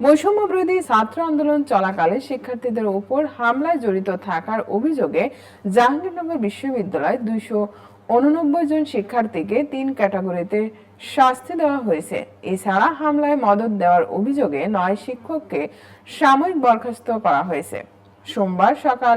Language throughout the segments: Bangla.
বৈষম্য বিরোধী ছাত্র আন্দোলন চলাকালে শিক্ষার্থীদের উপর হামলায় জড়িত থাকার অভিযোগে জাহাঙ্গীরনগর বিশ্ববিদ্যালয় দুইশো উননব্বই জন শিক্ষার্থীকে তিন ক্যাটাগরিতে শাস্তি দেওয়া হয়েছে। এছাড়া হামলায় মদত দেওয়ার অভিযোগে নয় শিক্ষককে সাময়িক বরখাস্ত করা হয়েছে। সোমবার সকাল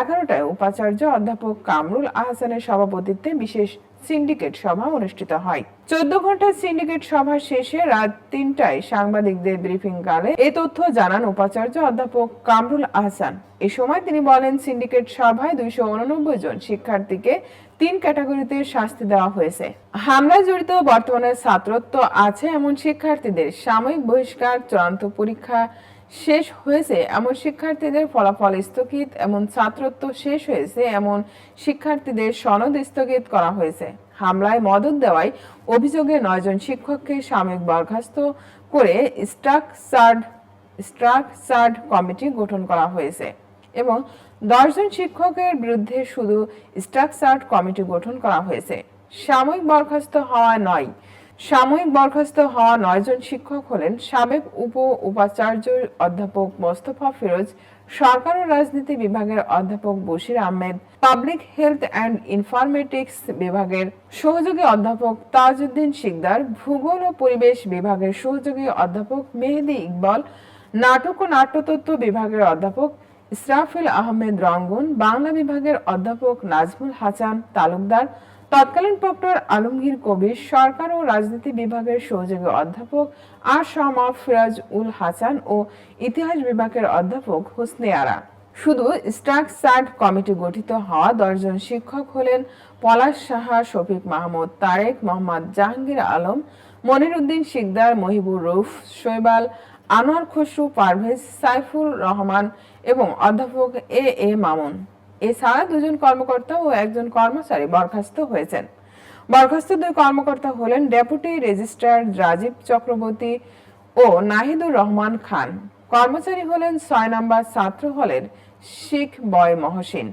এগারোটায় উপাচার্য অধ্যাপক কামরুল আহসানের সভাপতিত্বে বিশেষ সিন্ডিকেট সভা অনুষ্ঠিত হয়। চোদ্দ ঘণ্টার সিন্ডিকেট সভা শেষে রাত তিনটায় সাংবাদিকদের ব্রিফিং কালে এ তথ্য জানান উপাচার্য অধ্যাপক কামরুল আহসান। এ সময় তিনি বলেন, সিন্ডিকেট সভায় দুইশো উননব্বই জন শিক্ষার্থীকে তিন ক্যাটাগরিতে শাস্তি দেওয়া হয়েছে। হামলায় জড়িত বর্তমানে ছাত্রত্ব আছে এমন শিক্ষার্থীদের সাময়িক বহিষ্কার, চূড়ান্ত পরীক্ষা শেষ হয়েছে এমন শিক্ষার্থীদের ফলাফল স্থগিত, এমন ছাত্রত্ব শেষ হয়েছে, এমন শিক্ষার্থীদের সনদ স্থগিত করা হয়েছে। হামলায় মদত দেওয়ায় অভিযোগে নয়জন শিক্ষককে সাময়িক বরখাস্ত করে স্ট্রাকচার্ড স্ট্রাকচার্ড কমিটি গঠন করা হয়েছে এবং দশজন শিক্ষকের বিরুদ্ধে শুধু স্ট্রাকচার্ড কমিটি গঠন করা হয়েছে। সাময়িক বরখাস্ত হওয়া নয় সাময়িক বরখাস্ত হওয়া নয়জন শিক্ষক হলেন সাবেক উপ উপাচার্য অধ্যাপক মোস্তফা ফিরোজ, সরকার ও রাজনীতি বিভাগের অধ্যাপক Bashir Ahmed, public health and informatics বিভাগের সহযোগী অধ্যাপক তাজউদ্দিন শিকদার, ভূগোল ও পরিবেশ বিভাগের সহযোগী অধ্যাপক মেহেদি ইকবাল, নাটক ও নাট্যতত্ত্ব বিভাগের অধ্যাপক ইসরাফিল আহমেদ রঙ্গন, বাংলা বিভাগের অধ্যাপক নাজমুল হাসান তালুকদার তৎকালীন প্রক্টর আলমগীর কবির সরকার ও রাজনীতি বিভাগের সহযোগী অধ্যাপক আর শামা ফিরাজ উল হাসান ও ইতিহাস বিভাগের অধ্যাপক হোসনে আরা। শুধু স্ট্রাকচার্ড কমিটি গঠিত হওয়া দশজন শিক্ষক হলেন পলাশ সাহা, শফিক মাহমুদ, তারেক মোহাম্মদ, জাহাঙ্গীর আলম মনির উদ্দিন শিকদার, মহিবুর রৌফ শৈবাল, আনোয়ার খসরু, পারভেজ সাইফুল রহমান এবং অধ্যাপক এ এ মামুন। এছাড়া দুজন কর্মকর্তা ও একজন কর্মচারী বরখাস্ত হয়েছেন। বরখাস্ত দুই কর্মকর্তা হলেন ডেপুটি রেজিস্ট্রার রাজীব চক্রবর্তী ও নাহিদুর রহমান খান। কর্মচারী হলেন ছয় নম্বর ছাত্র হলের শিখ বয় মহসিন।